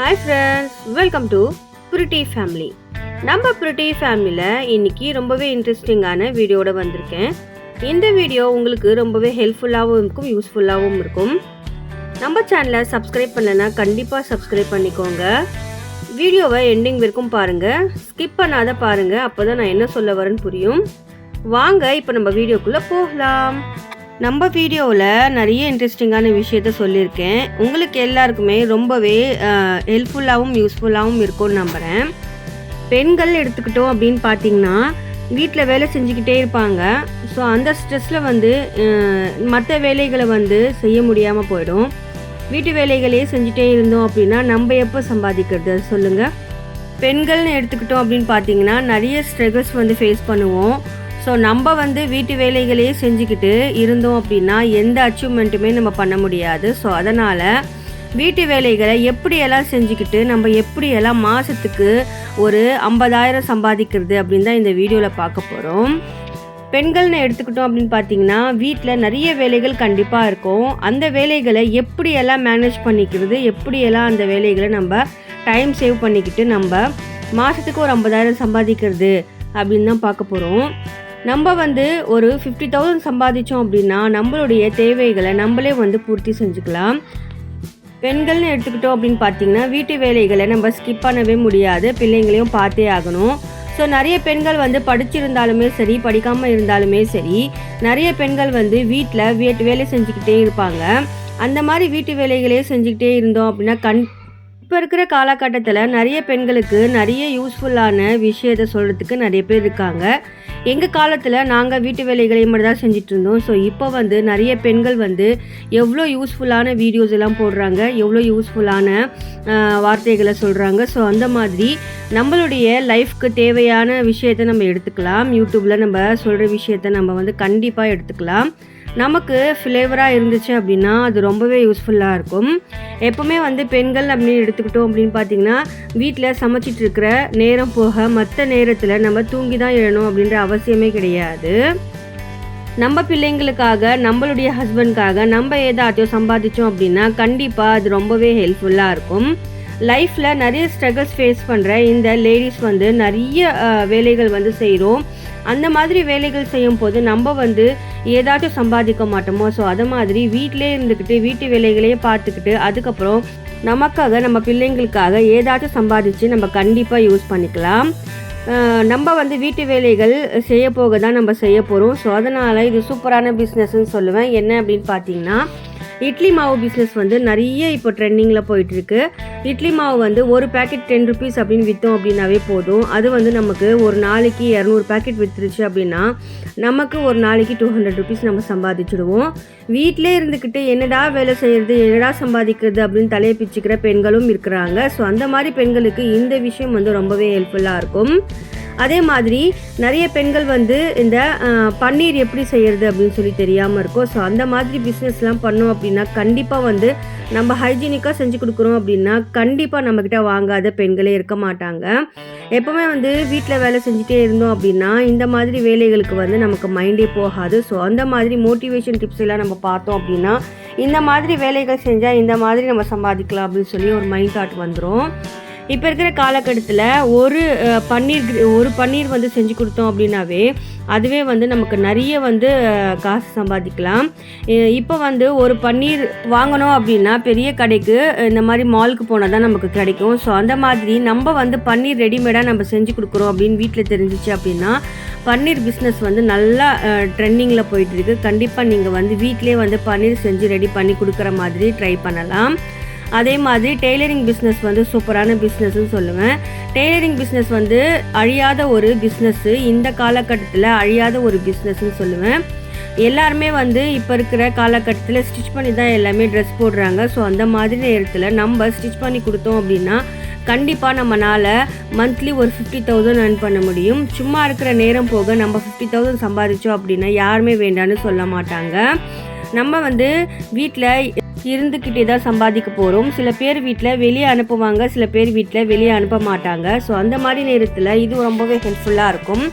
Hi friends welcome to purity family நம்ம புரிட்டி ஃபேமிலியில் இன்னைக்கு ரொம்பவே இன்ட்ரெஸ்டிங்கான வீடியோட வந்திருக்கேன். இந்த வீடியோ உங்களுக்கு ரொம்பவே ஹெல்ப்ஃபுல்லாகவும் இருக்கும் யூஸ்ஃபுல்லாகவும் இருக்கும். நம்ம சேனலை சப்ஸ்கிரைப் பண்ணலைன்னா கண்டிப்பாக சப்ஸ்கிரைப் பண்ணிக்கோங்க. வீடியோவை எண்டிங் வரைக்கும் பாருங்கள் ஸ்கிப் பண்ணாத பாருங்கள் அப்போ தான் நான் என்ன சொல்ல வரேன்னு புரியும். வாங்க இப்போ நம்ம வீடியோக்குள்ளே போகலாம். நம்ம வீடியோவில் நிறைய இன்ட்ரெஸ்டிங்கான விஷயத்த சொல்லியிருக்கேன். உங்களுக்கு எல்லாருக்குமே ரொம்பவே ஹெல்ப்ஃபுல்லாகவும் யூஸ்ஃபுல்லாகவும் இருக்கும்னு நம்புகிறேன் பெண்கள் எடுத்துக்கிட்டோம் அப்படின்னு பார்த்தீங்கன்னா வீட்டில் வேலை செஞ்சுக்கிட்டே இருப்பாங்க. ஸோ அந்த ஸ்ட்ரெஸ்ஸில் வந்து மற்ற வேலைகளை வந்து செய்ய முடியாமல் போயிடும். வீட்டு வேலைகளே செஞ்சுட்டே இருந்தோம் அப்படின்னா நம்ம எப்போ சம்பாதிக்கிறது? சொல்லுங்கள் பெண்கள்னு எடுத்துக்கிட்டோம் அப்படின்னு பார்த்தீங்கன்னா நிறைய ஸ்ட்ரகிள்ஸ் வந்து ஃபேஸ் பண்ணுவோம். ஸோ நம்ம வந்து வீட்டு வேலைகளையே செஞ்சுக்கிட்டு இருந்தோம் அப்படின்னா எந்த அச்சீவ்மெண்ட்டுமே நம்ம பண்ண முடியாது. ஸோ அதனால் வீட்டு வேலைகளை எப்படியெல்லாம் செஞ்சுக்கிட்டு நம்ம எப்படியெல்லாம் மாதத்துக்கு ஒரு ஐம்பதாயிரம் சம்பாதிக்கிறது அப்படின்னு தான் இந்த வீடியோவில் பார்க்க போகிறோம் பெண்கள்னு எடுத்துக்கிட்டோம் அப்படின்னு பார்த்தீங்கன்னா வீட்டில் நிறைய வேலைகள் கண்டிப்பாக இருக்கும். அந்த வேலைகளை எப்படியெல்லாம் மேனேஜ் பண்ணிக்கிறது எப்படியெல்லாம் அந்த வேலைகளை நம்ம டைம் சேவ் பண்ணிக்கிட்டு நம்ம மாதத்துக்கு ஒரு ஐம்பதாயிரம் சம்பாதிக்கிறது அப்படின்னு தான் பார்க்க போகிறோம் நம்ம வந்து ஒரு ஃபிஃப்டி தௌசண்ட் சம்பாதிச்சோம் அப்படின்னா நம்மளுடைய தேவைகளை நம்மளே வந்து பூர்த்தி செஞ்சுக்கலாம். பெண்கள்னு எடுத்துக்கிட்டோம் அப்படின்னு பார்த்தீங்கன்னா வீட்டு வேலைகளை நம்ம ஸ்கிப் பண்ணவே முடியாது. பிள்ளைங்களையும் பார்த்தே ஆகணும். ஸோ நிறைய பெண்கள் வந்து படிச்சிருந்தாலுமே சரி படிக்காமல் இருந்தாலுமே சரி நிறைய பெண்கள் வந்து வீட்டில் வீட்டு வேலை செஞ்சுக்கிட்டே இருப்பாங்க. அந்த மாதிரி வீட்டு வேலைகளே செஞ்சுக்கிட்டே இருந்தோம் அப்படின்னா கண் இப்போ இருக்கிற காலகட்டத்தில் நிறைய பெண்களுக்கு நிறைய யூஸ்ஃபுல்லான விஷயத்த சொல்கிறதுக்கு நிறைய பேர் இருக்காங்க. எங்கள் காலத்தில் நாங்கள் வீட்டு வேலைகளை மட்டும் தான் செஞ்சுட்டு இருந்தோம். ஸோ இப்போ வந்து நிறைய பெண்கள் வந்து எவ்வளோ யூஸ்ஃபுல்லான வீடியோஸ் எல்லாம் போடுறாங்க எவ்வளோ யூஸ்ஃபுல்லான வார்த்தைகளை சொல்கிறாங்க ஸோ அந்த மாதிரி நம்மளுடைய லைஃப்க்கு தேவையான விஷயத்த நம்ம எடுத்துக்கலாம். யூடியூப்பில் நம்ம சொல்கிற விஷயத்த நம்ம வந்து கண்டிப்பாக எடுத்துக்கலாம். நமக்கு ஃப்ளேவராக இருந்துச்சு அப்படின்னா அது ரொம்பவே யூஸ்ஃபுல்லாக இருக்கும். எப்போவுமே வந்து பெண்கள் அப்படின்னு எடுத்துக்கிட்டோம் அப்படின்னு பார்த்தீங்கன்னா வீட்டில் சமைச்சிட்டு இருக்கிற நேரம் போக மற்ற நேரத்தில் நம்ம தூங்கி தான் எழணும் அப்படின்ற அவசியமே கிடையாது. நம்ம பிள்ளைங்களுக்காக நம்மளுடைய ஹஸ்பண்ட்காக நம்ம ஏதாச்சும் சம்பாதிச்சோம் அப்படின்னா கண்டிப்பாக அது ரொம்பவே ஹெல்ப்ஃபுல்லாக இருக்கும். லைஃப்பில் நிறைய ஸ்ட்ரகிள்ஸ் ஃபேஸ் பண்ணுற இந்த லேடிஸ் வந்து நிறைய வேலைகள் வந்து செய்கிறோம் அந்த மாதிரி வேலைகள் செய்யும் போது நம்ம வந்து ஏதாச்சும் சம்பாதிக்க மாட்டோமோ? ஸோ அது மாதிரி வீட்டிலே இருந்துக்கிட்டு வீட்டு வேலைகளையே பார்த்துக்கிட்டு அதுக்கப்புறம் நமக்காக நம்ம பிள்ளைங்களுக்காக ஏதாச்சும் சம்பாதிச்சு நம்ம கண்டிப்பாக யூஸ் பண்ணிக்கலாம். நம்ம வந்து வீட்டு வேலைகள் செய்ய போக தான் நம்ம செய்ய போகிறோம் ஸோ அதனால் இது சூப்பரான பிஸ்னஸ்ன்னு சொல்லுவேன். என்ன அப்படின்னு பார்த்தீங்கன்னா இட்லி மாவு பிஸ்னஸ் வந்து நிறைய இப்போ ட்ரெண்டிங்கில் போயிட்டுருக்கு. இட்லி மாவு வந்து ஒரு பேக்கெட் டென் ருபீஸ் அப்படின்னு விற்றோம் அப்படின்னாவே போதும். அது வந்து நமக்கு ஒரு நாளைக்கு இரநூறு பேக்கெட் விற்றுருச்சு அப்படின்னா நமக்கு ஒரு நாளைக்கு டூ ஹண்ட்ரட் ருபீஸ் நம்ம சம்பாதிச்சிடுவோம். வீட்டிலே இருந்துக்கிட்டு என்னடா வேலை செய்கிறது என்னடா சம்பாதிக்கிறது அப்படின்னு தலையை பிச்சுக்கிற பெண்களும் இருக்கிறாங்க. ஸோ அந்த மாதிரி பெண்களுக்கு இந்த விஷயம் வந்து ரொம்பவே ஹெல்ப்ஃபுல்லாக இருக்கும். அதே மாதிரி நிறைய பெண்கள் வந்து இந்த பன்னீர் எப்படி செய்கிறது அப்படின்னு சொல்லி தெரியாமல் இருக்கும் ஸோ அந்த மாதிரி பிஸ்னஸ்லாம் பண்ணோம் அப்படின்னா கண்டிப்பாக வந்து நம்ம ஹைஜீனிக்காக செஞ்சு கொடுக்குறோம் அப்படின்னா கண்டிப்பாக நம்மக்கிட்ட வாங்காத பெண்களே இருக்க மாட்டாங்க. எப்போவுமே வந்து வீட்டில் வேலை செஞ்சுட்டே இருந்தோம் அப்படின்னா இந்த மாதிரி வேலைகளுக்கு வந்து நமக்கு மைண்டே போகாது. ஸோ அந்த மாதிரி மோட்டிவேஷன் டிப்ஸ் எல்லாம் நம்ம பார்த்தோம் அப்படின்னா இந்த மாதிரி வேலைகள் செஞ்சால் இந்த மாதிரி நம்ம சம்பாதிக்கலாம் அப்படின்னு சொல்லி ஒரு மைண்ட் தாட் வந்துடும் இப்போ இருக்கிற காலகட்டத்தில் ஒரு பன்னீர் ஒரு பன்னீர் வந்து செஞ்சு கொடுத்தோம் அப்படின்னாவே அதுவே வந்து நமக்கு நிறைய வந்து காசு சம்பாதிக்கலாம். இப்போ வந்து ஒரு பன்னீர் வாங்கணும் அப்படின்னா பெரிய கடைக்கு இந்த மாதிரி மாலுக்கு போனால் தான் நமக்கு கிடைக்கும். ஸோ அந்த மாதிரி நம்ம வந்து பன்னீர் ரெடிமேடாக நம்ம செஞ்சு கொடுக்குறோம் அப்படின்னு வீட்டில் தெரிஞ்சிச்சு அப்படின்னா பன்னீர் பிஸ்னஸ் வந்து நல்லா ட்ரெண்டிங்கில் போயிட்டுருக்கு கண்டிப்பாக நீங்கள் வந்து வீட்டிலே வந்து பன்னீர் செஞ்சு ரெடி பண்ணி கொடுக்குற மாதிரி ட்ரை பண்ணலாம். அதே மாதிரி டெய்லரிங் பிஸ்னஸ் வந்து சூப்பரான பிஸ்னஸ்ன்னு சொல்லுவேன். டெய்லரிங் பிஸ்னஸ் வந்து அழியாத ஒரு பிஸ்னஸ்ஸு இந்த காலகட்டத்தில் அழியாத ஒரு பிஸ்னஸ்ன்னு சொல்லுவேன். எல்லாருமே வந்து இப்போ இருக்கிற காலகட்டத்தில் ஸ்டிச் பண்ணி தான் எல்லாமே ட்ரெஸ் போடுறாங்க. ஸோ அந்த மாதிரி நேரத்தில் நம்ம ஸ்டிச் பண்ணி கொடுத்தோம் அப்படின்னா கண்டிப்பாக நம்மளால் மந்த்லி ஒரு ஃபிஃப்டி தௌசண்ட் ஏர்ன் பண்ண முடியும். சும்மா இருக்கிற நேரம் போக நம்ம ஃபிஃப்டி தௌசண்ட் சம்பாதிச்சோம் அப்படின்னா யாருமே வேண்டான்னு சொல்ல மாட்டாங்க. நம்ம வந்து வீட்டில் இருந்துக்கிட்டே தான் சம்பாதிக்க போகிறோம் சில பேர் வீட்டில் வெளியே அனுப்புவாங்க சில பேர் வீட்டில் வெளியே அனுப்ப மாட்டாங்க. ஸோ அந்த மாதிரி நேரத்தில் இது ரொம்பவே ஹெல்ப்ஃபுல்லாக இருக்கும்.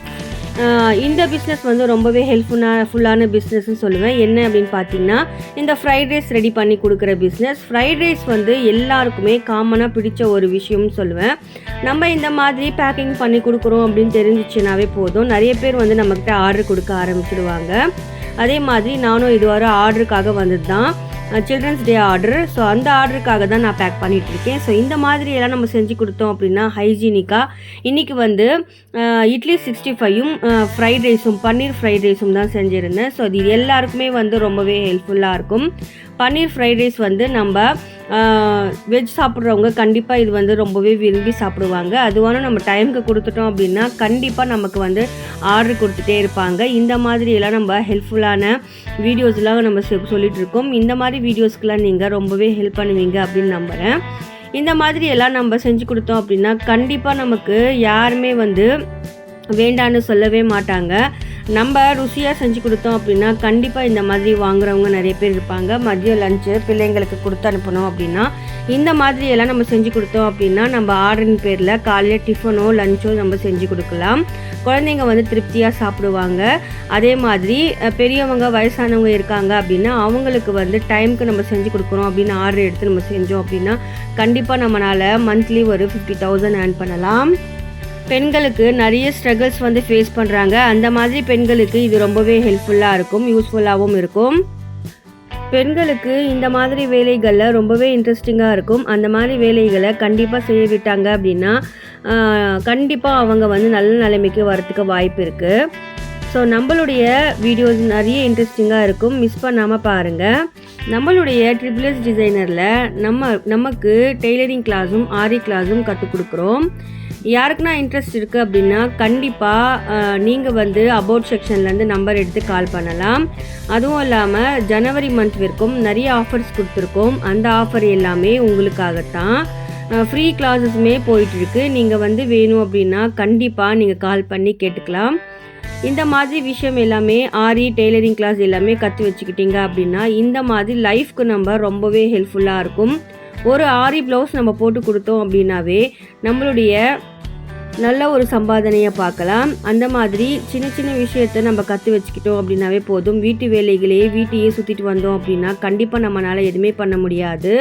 இந்த பிஸ்னஸ் வந்து ரொம்பவே ஹெல்ப்ஃபுல்லான ஃபுல்லான பிஸ்னஸ்னு சொல்லுவேன். என்ன அப்படின்னு பார்த்தீங்கன்னா இந்த ஃப்ரைட் ரைஸ் ரெடி பண்ணி கொடுக்குற பிஸ்னஸ் ஃப்ரைட் ரைஸ் வந்து எல்லாருக்குமே காமனாக பிடிச்ச ஒரு விஷயம்னு சொல்லுவேன். நம்ம இந்த மாதிரி பேக்கிங் பண்ணி கொடுக்குறோம் அப்படின்னு தெரிஞ்சிச்சுனாவே போதும். நிறைய பேர் வந்து நம்மக்கிட்ட ஆர்டர் கொடுக்க ஆரம்பிச்சிடுவாங்க. அதே மாதிரி நானும் இதுவரை ஆர்டருக்காக வந்தது தான் சில்ட்ரன்ஸ் டே ஆர்டர் ஸோ அந்த ஆர்டருக்காக தான் நான் பேக் பண்ணிட்டு இருக்கேன் ஸோ இந்த மாதிரி எல்லாம் நம்ம செஞ்சு கொடுத்தோம் அப்படின்னா ஹைஜீனிக்காக இன்றைக்கி வந்து இட்லி சிக்ஸ்டி ஃபைவும் ஃப்ரைட் ரைஸும் பன்னீர் ஃப்ரைட் ரைஸும் தான் செஞ்சுருந்தேன். ஸோ இது எல்லாருக்குமே வந்து ரொம்பவே ஹெல்ப்ஃபுல்லாக இருக்கும். பன்னீர் ஃப்ரைட் ரைஸ் வந்து நம்ம வெஜ் சாப்பிட்றவங்க கண்டிப்பாக இது வந்து ரொம்பவே விரும்பி சாப்பிடுவாங்க. அதுவான நம்ம டைமுக்கு கொடுத்துட்டோம் அப்படின்னா கண்டிப்பாக நமக்கு வந்து ஆர்டர் கொடுத்துட்டே இருப்பாங்க. இந்த மாதிரியெல்லாம் நம்ம ஹெல்ப்ஃபுல்லான வீடியோஸ்லாம் நம்ம சொல்லிகிட்டு இருக்கோம். இந்த மாதிரி வீடியோஸ்க்கெலாம் நீங்கள் ரொம்பவே ஹெல்ப் பண்ணுவீங்க அப்படின்னு நம்புகிறேன் இந்த மாதிரி எல்லாம் நம்ம செஞ்சு கொடுத்தோம் அப்படின்னா கண்டிப்பாக நமக்கு யாருமே வந்து வேண்டான்னு சொல்லவே மாட்டாங்க. நம்ம ருசியாக செஞ்சு கொடுத்தோம் அப்படின்னா கண்டிப்பாக இந்த மாதிரி வாங்குறவங்க நிறைய பேர் இருப்பாங்க. மதியம் லஞ்சு பிள்ளைங்களுக்கு கொடுத்து அனுப்பணும் அப்படின்னா இந்த மாதிரி எல்லாம் நம்ம செஞ்சு கொடுத்தோம் அப்படின்னா நம்ம ஆர்டரின் பேரில் காலையில் டிஃபனோ லஞ்சோ நம்ம செஞ்சு கொடுக்கலாம். குழந்தைங்க வந்து திருப்தியாக சாப்பிடுவாங்க. அதே மாதிரி பெரியவங்க வயசானவங்க இருக்காங்க அப்படின்னா அவங்களுக்கு வந்து டைமுக்கு நம்ம செஞ்சு கொடுக்குறோம் அப்படின்னு ஆர்டர் எடுத்து நம்ம செஞ்சோம் அப்படின்னா கண்டிப்பாக நம்மளால் மந்த்லி ஒரு ஃபிஃப்டி தௌசண்ட் ஏர்ன் பண்ணலாம். பெண்களுக்கு நிறைய ஸ்ட்ரகிள்ஸ் வந்து ஃபேஸ் பண்ணுறாங்க அந்த மாதிரி பெண்களுக்கு இது ரொம்பவே ஹெல்ப்ஃபுல்லாக இருக்கும் யூஸ்ஃபுல்லாகவும் இருக்கும். பெண்களுக்கு இந்த மாதிரி வேலைகளில் ரொம்பவே இன்ட்ரெஸ்டிங்காக இருக்கும். அந்த மாதிரி வேலைகளை கண்டிப்பாக செய்ய விட்டாங்க அப்படின்னா கண்டிப்பாக அவங்க வந்து நல்ல நிலைமைக்கு வரத்துக்கு வாய்ப்பு இருக்குது ஸோ நம்மளுடைய வீடியோஸ் நிறைய இன்ட்ரெஸ்டிங்காக இருக்கும். மிஸ் பண்ணாமல் பாருங்கள் நம்மளுடைய ட்ரிபிள்எஸ் டிசைனரில் நம்ம நமக்கு டெய்லரிங் கிளாஸும் ஆரி கிளாஸும் கற்றுக் கொடுக்குறோம். யாருக்குன்னா இன்ட்ரெஸ்ட் இருக்குது அப்படின்னா கண்டிப்பாக நீங்கள் வந்து அபவுட் செக்ஷன்லேருந்து நம்பர் எடுத்து கால் பண்ணலாம். அதுவும் இல்லாமல் ஜனவரி மந்த் வரைக்கும் நிறைய ஆஃபர்ஸ் கொடுத்துருக்கோம். அந்த ஆஃபர் எல்லாமே உங்களுக்காகத்தான். ஃப்ரீ கிளாஸஸுமே போயிட்டுருக்கு. நீங்கள் வந்து வேணும் அப்படின்னா கண்டிப்பாக நீங்கள் கால் பண்ணி கேட்டுக்கலாம். இந்த மாதிரி விஷயம் எல்லாமே ஆரி டெய்லரிங் கிளாஸ் எல்லாமே கற்று வச்சுக்கிட்டீங்க அப்படின்னா இந்த மாதிரி லைஃப்க்கு நம்ம ரொம்பவே ஹெல்ப்ஃபுல்லாக இருக்கும். ஒரு ஆரி ப்ளவுஸ் நம்ம போட்டு கொடுத்தோம் அப்படின்னாவே நம்மளுடைய நல்ல ஒரு சம்பாதனையை பார்க்கலாம். அந்த மாதிரி சின்ன சின்ன விஷயத்த நம்ம கற்று வச்சுக்கிட்டோம் அப்படின்னாவே போதும். வீட்டு வேலைகளையே வீட்டையே சுற்றிட்டு வந்தோம் அப்படின்னா கண்டிப்பாக நம்மளால் எதுவுமே பண்ண முடியாது.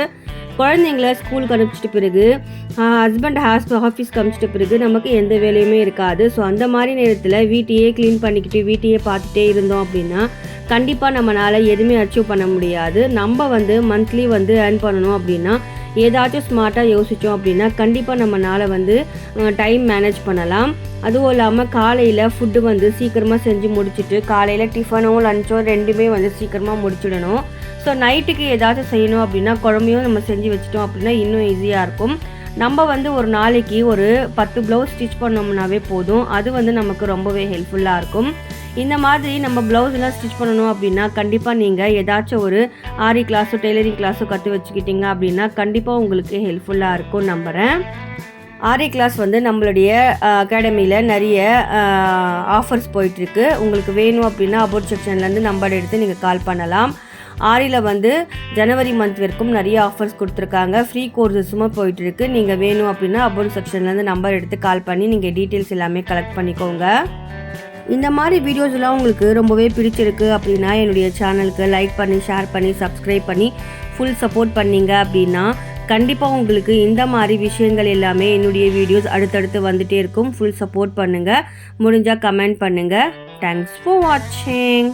குழந்தைங்கள ஸ்கூலுக்கு அனுப்பிச்சிட்ட பிறகு ஹஸ்பண்ட் ஹாஸ் ஆஃபீஸ்க்கு அனுப்பிச்சிட்ட பிறகு நமக்கு எந்த வேலையுமே இருக்காது. ஸோ அந்த மாதிரி நேரத்தில் வீட்டையே க்ளீன் பண்ணிக்கிட்டு வீட்டையே பார்த்துட்டே இருந்தோம் அப்படின்னா கண்டிப்பாக நம்மளால் எதுவுமே அச்சீவ் பண்ண முடியாது. நம்ம வந்து மந்த்லி வந்து ஏர்ன் பண்ணணும் அப்படின்னா ஏதாச்சும் ஸ்மார்ட்டாக யோசித்தோம் அப்படின்னா கண்டிப்பாக நம்மளால் வந்து டைம் மேனேஜ் பண்ணலாம். அதுவும் இல்லாமல் காலையில் ஃபுட்டு வந்து சீக்கிரமாக செஞ்சு முடிச்சுட்டு காலையில் டிஃபனும் லஞ்சோ ரெண்டுமே வந்து சீக்கிரமாக முடிச்சிடணும். ஸோ நைட்டுக்கு ஏதாச்சும் செய்யணும் அப்படின்னா குழம்பையும் நம்ம செஞ்சு வச்சிட்டோம் அப்படின்னா இன்னும் ஈஸியாக இருக்கும். நம்ம வந்து ஒரு நாளைக்கு ஒரு பத்து ப்ளவுஸ் ஸ்டிச் பண்ணோம்னாவே போதும். அது வந்து நமக்கு ரொம்பவே ஹெல்ப்ஃபுல்லாக இருக்கும். இந்த மாதிரி நம்ம ப்ளவுஸ் எல்லாம் ஸ்டிச் பண்ணணும் அப்படின்னா கண்டிப்பாக நீங்கள் ஏதாச்சும் ஒரு ஆரி கிளாஸோ டெய்லரிங் கிளாஸோ கற்று வச்சுக்கிட்டீங்க அப்படின்னா கண்டிப்பாக உங்களுக்கு ஹெல்ப்ஃபுல்லாக இருக்கும் நம்புகிறேன் ஆரி கிளாஸ் வந்து நம்மளுடைய அகாடமியில் நிறைய ஆஃபர்ஸ் போயிட்டுருக்கு. உங்களுக்கு வேணும் அப்படின்னா அபவுட் செக்ஷன்லேருந்து நம்பர் எடுத்து நீங்கள் கால் பண்ணலாம். ஆரியில் வந்து ஜனவரி மந்த் வரைக்கும் நிறைய ஆஃபர்ஸ் கொடுத்துருக்காங்க. ஃப்ரீ கோர்சஸுமே போயிட்டுருக்கு. நீங்கள் வேணும் அப்படின்னா அபவுட் செக்ஷன்லேருந்து நம்பர் எடுத்து கால் பண்ணி நீங்கள் டீட்டெயில்ஸ் எல்லாமே கலெக்ட் பண்ணிக்கோங்க. இந்த மாதிரி வீடியோஸ்லாம் உங்களுக்கு ரொம்பவே பிடிச்சிருக்கு அப்படின்னா என்னுடைய சேனலுக்கு லைக் பண்ணி ஷேர் பண்ணி சப்ஸ்கிரைப் பண்ணி ஃபுல் சப்போர்ட் பண்ணீங்க அப்படின்னா கண்டிப்பாக உங்களுக்கு இந்த மாதிரி விஷயங்கள் எல்லாமே என்னுடைய வீடியோஸ் அடுத்தடுத்து வந்துகிட்டே இருக்கும். ஃபுல் சப்போர்ட் பண்ணுங்கள் முடிஞ்சால் கமெண்ட் பண்ணுங்கள் தேங்க்ஸ் ஃபார் வாட்சிங்